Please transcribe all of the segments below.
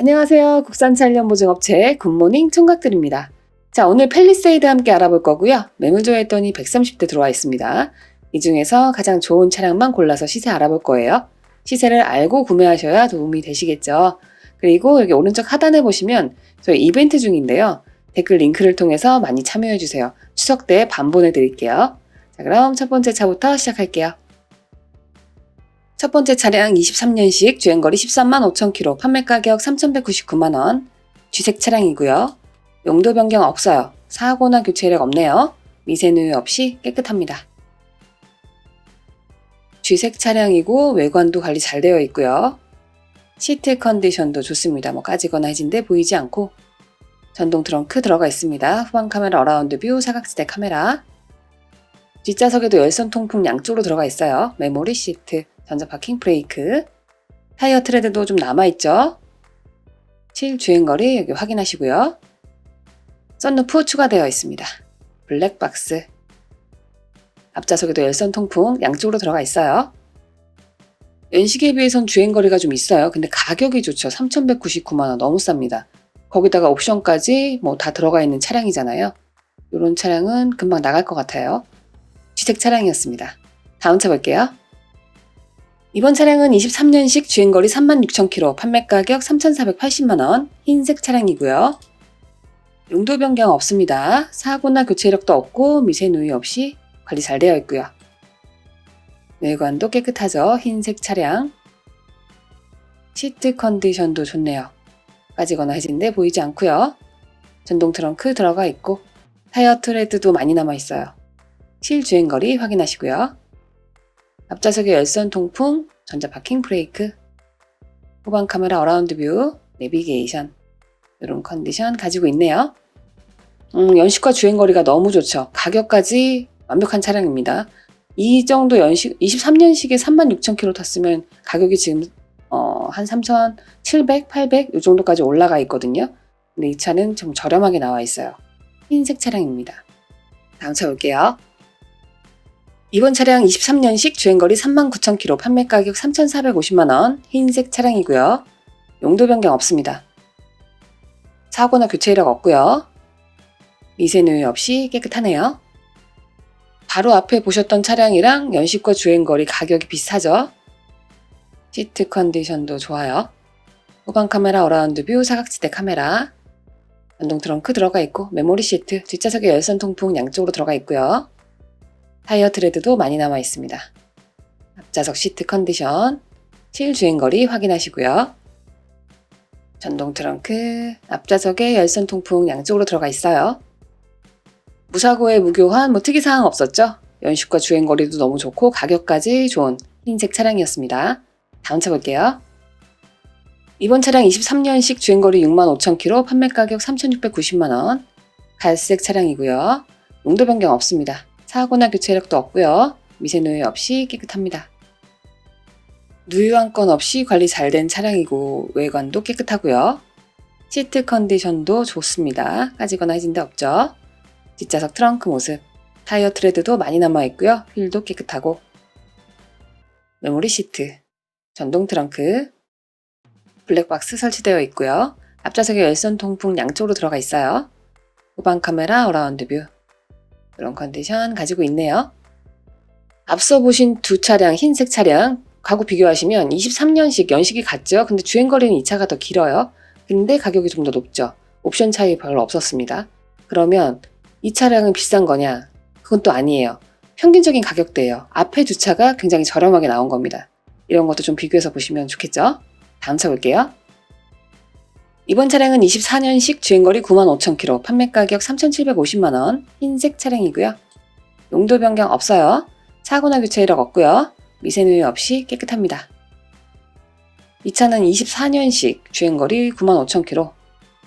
안녕하세요. 국산 차1년 보증업체 굿모닝 총각들입니다. 자, 오늘 펠리세이드 함께 알아볼 거고요. 매물 조회 했더니 130대 들어와 있습니다. 이 중에서 가장 좋은 차량만 골라서 시세 알아볼 거예요. 시세를 알고 구매하셔야 도움이 되시겠죠. 그리고 여기 오른쪽 하단에 보시면 저희 이벤트 중인데요. 댓글 링크를 통해서 많이 참여해 주세요. 추석 때반 보내드릴게요. 자, 그럼 첫 번째 차부터 시작할게요. 첫 번째 차량 23년식 주행거리 13만 5천 킬로, 판매 가격 3,199만 원. 쥐색 차량이고요. 용도 변경 없어요. 사고나 교체 이력 없네요. 미세 누유 없이 깨끗합니다. 쥐색 차량이고 외관도 관리 잘 되어 있고요. 시트 컨디션도 좋습니다. 뭐 까지거나 해진데 보이지 않고 전동 트렁크 들어가 있습니다. 후방 카메라 어라운드 뷰 사각지대 카메라 뒷좌석에도 열선 통풍 양쪽으로 들어가 있어요. 메모리 시트, 전자 파킹 브레이크 타이어 트레드도 좀 남아있죠. 실 주행거리 여기 확인하시고요. 썬루프 추가되어 있습니다. 블랙박스 앞좌석에도 열선 통풍 양쪽으로 들어가 있어요. 연식에 비해선 주행거리가 좀 있어요. 근데 가격이 좋죠. 3,199만원 너무 쌉니다. 거기다가 옵션까지 뭐 다 들어가 있는 차량이잖아요. 이런 차량은 금방 나갈 것 같아요. 쥐색 차량이었습니다. 다음 차 볼게요. 이번 차량은 23년식 주행거리 36,000km, 판매 가격 3,480만원, 흰색 차량이고요. 용도 변경 없습니다. 사고나 교체 이력도 없고 미세 누유 없이 관리 잘 되어 있고요. 외관도 깨끗하죠. 흰색 차량. 시트 컨디션도 좋네요. 까지거나 해진데 보이지 않고요. 전동 트렁크 들어가 있고 타이어 트레드도 많이 남아 있어요. 실 주행거리 확인하시고요. 앞좌석에 열선 통풍, 전자 파킹 브레이크, 후방 카메라 어라운드 뷰, 내비게이션 이런 컨디션 가지고 있네요. 음, 연식과 주행거리가 너무 좋죠. 가격까지 완벽한 차량입니다. 이 정도 연식, 23년식에 36,000km 탔으면 가격이 지금 어, 한 3,700, 800 이 정도까지 올라가 있거든요. 근데 이 차는 좀 저렴하게 나와 있어요. 흰색 차량입니다. 다음 차 볼게요. 이번 차량 23년식 주행거리 39,000km, 판매 가격 3,450만원, 흰색 차량이고요. 용도 변경 없습니다. 사고나 교체 이력 없고요. 미세 누유 없이 깨끗하네요. 바로 앞에 보셨던 차량이랑 연식과 주행거리 가격이 비슷하죠? 시트 컨디션도 좋아요. 후방 카메라 어라운드 뷰 사각지대 카메라 전동 트렁크 들어가 있고 메모리 시트 뒷좌석에 열선 통풍 양쪽으로 들어가 있고요. 타이어 트레드도 많이 남아 있습니다. 앞좌석 시트 컨디션 실 주행거리 확인하시고요. 전동 트렁크 앞좌석에 열선 통풍 양쪽으로 들어가 있어요. 무사고에 무교환 뭐 특이사항 없었죠? 연식과 주행거리도 너무 좋고 가격까지 좋은 흰색 차량이었습니다. 다음 차 볼게요. 이번 차량 23년식 주행거리 65,000km, 판매 가격 3,690만원, 갈색 차량이고요. 용도 변경 없습니다. 사고나 교체 이력도 없고요. 미세 누유 없이 깨끗합니다. 누유 한 건 없이 관리 잘 된 차량이고 외관도 깨끗하고요. 시트 컨디션도 좋습니다. 까지거나 해진 데 없죠. 뒷좌석 트렁크 모습, 타이어 트레드도 많이 남아 있고요. 휠도 깨끗하고 메모리 시트, 전동 트렁크, 블랙박스 설치되어 있고요. 앞좌석에 열선 통풍 양쪽으로 들어가 있어요. 후방 카메라 어라운드 뷰 이런 컨디션 가지고 있네요. 앞서 보신 두 차량 흰색 차량 가구 비교하시면 23년식 연식이 같죠. 근데 주행 거리는 이 차가 더 길어요. 근데 가격이 좀 더 높죠. 옵션 차이 별로 없었습니다. 그러면 이 차량은 비싼 거냐? 그건 또 아니에요. 평균적인 가격대예요. 앞에 두 차가 굉장히 저렴하게 나온 겁니다. 이런 것도 좀 비교해서 보시면 좋겠죠? 다음 차 볼게요. 이번 차량은 24년식 주행거리 95,000km, 판매 가격 3,750만원, 흰색 차량이고요. 용도 변경 없어요. 사고나 교체 이력 없고요. 미세 누유 없이 깨끗합니다. 이 차는 24년식 주행거리 95,000km,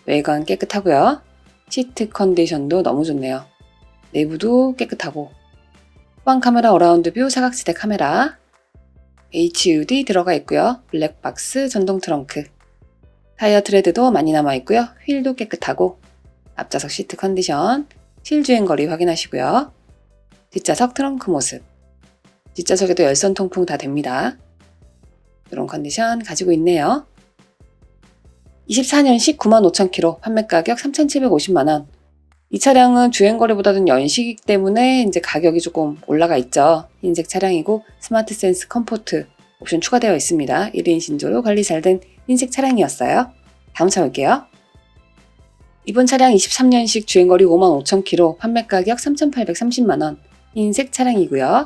외관 깨끗하고요. 시트 컨디션도 너무 좋네요. 내부도 깨끗하고 후방 카메라 어라운드 뷰 사각지대 카메라 HUD 들어가 있고요. 블랙박스 전동 트렁크 타이어 트레드도 많이 남아 있고요. 휠도 깨끗하고 앞좌석 시트 컨디션 실주행 거리 확인하시고요. 뒷좌석 트렁크 모습 뒷좌석에도 열선 통풍 다 됩니다. 이런 컨디션 가지고 있네요. 24년식 95,000km, 판매 가격 3,750만원. 이 차량은 주행거리보다는 연식 때문에 이제 가격이 조금 올라가 있죠. 흰색 차량이고 스마트 센스 컴포트 옵션 추가되어 있습니다. 1인 신조로 관리 잘 된 흰색 차량이었어요. 다음 차 볼게요. 이번 차량 23년식 주행거리 55,000km, 판매 가격 3,830만원. 흰색 차량이고요.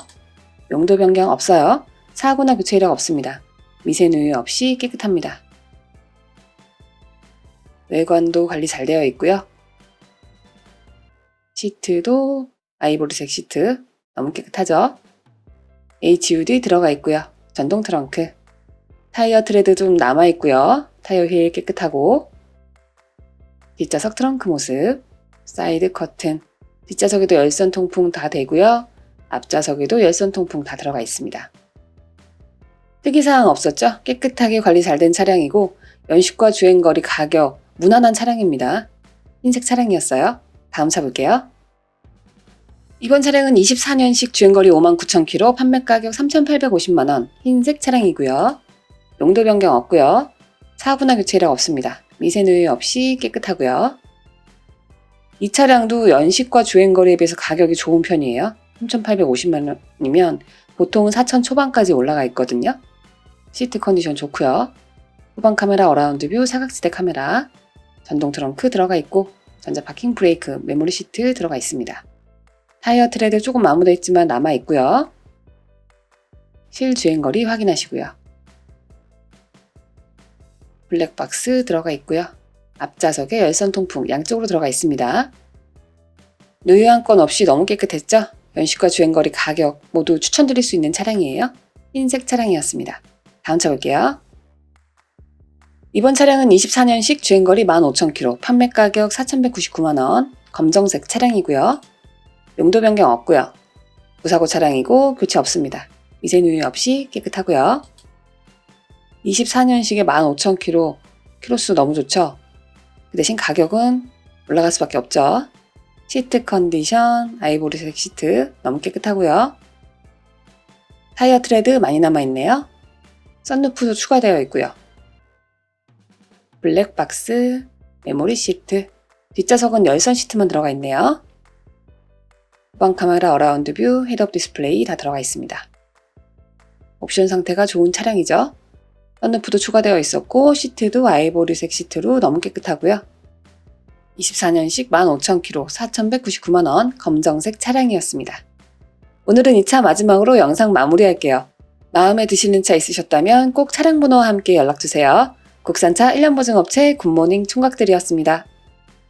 용도 변경 없어요. 사고나 교체 이력 없습니다. 미세 누유 없이 깨끗합니다. 외관도 관리 잘 되어 있고요. 시트도 아이보리색 시트 너무 깨끗하죠? HUD 들어가 있고요. 전동 트렁크 타이어 트레드 좀 남아 있고요. 타이어 휠 깨끗하고 뒷좌석 트렁크 모습 사이드 커튼 뒷좌석에도 열선 통풍 다 되고요. 앞좌석에도 열선 통풍 다 들어가 있습니다. 특이사항 없었죠? 깨끗하게 관리 잘 된 차량이고 연식과 주행거리 가격 무난한 차량입니다. 흰색 차량이었어요. 다음 차 볼게요. 이번 차량은 24년식 주행거리 59,000km, 판매 가격 3,850만원, 흰색 차량이고요. 용도 변경 없고요. 사고나 교체 이력 없습니다. 미세 누유 없이 깨끗하고요. 이 차량도 연식과 주행거리에 비해서 가격이 좋은 편이에요. 3,850만 원이면 보통 4,000 초반까지 올라가 있거든요. 시트 컨디션 좋고요. 후방 카메라 어라운드 뷰 사각지대 카메라, 전동 트렁크 들어가 있고 전자 파킹 브레이크, 메모리 시트 들어가 있습니다. 타이어 트레드 조금 있지만 남아 있고요. 실 주행거리 확인하시고요. 블랙박스 들어가 있고요. 앞좌석에 열선 통풍 양쪽으로 들어가 있습니다. 누유 한 건 없이 너무 깨끗했죠? 연식과 주행거리 가격 모두 추천드릴 수 있는 차량이에요. 흰색 차량이었습니다. 다음 차 볼게요. 이번 차량은 24년식 주행거리 15,000km, 판매 가격 4,199만원, 검정색 차량이고요. 용도 변경 없고요. 무사고 차량이고 교체 없습니다. 미세 누유 없이 깨끗하고요. 24년식에 15,000km, 키로수 너무 좋죠? 그 대신 가격은 올라갈 수밖에 없죠. 시트 컨디션, 아이보리색 시트 너무 깨끗하고요. 타이어 트레드 많이 남아있네요. 썬루프도 추가되어 있고요. 블랙박스, 메모리 시트, 뒷좌석은 열선 시트만 들어가 있네요. 후방 카메라 어라운드 뷰, 헤드업 디스플레이 다 들어가 있습니다. 옵션 상태가 좋은 차량이죠. 썬루프도 추가되어 있었고 시트도 아이보리색 시트로 너무 깨끗하고요. 24년식 15,000km, 4,199만원 검정색 차량이었습니다. 오늘은 이 차 마지막으로 영상 마무리할게요. 마음에 드시는 차 있으셨다면 꼭 차량 번호와 함께 연락주세요. 국산차 1년 보증업체 굿모닝 총각들이었습니다.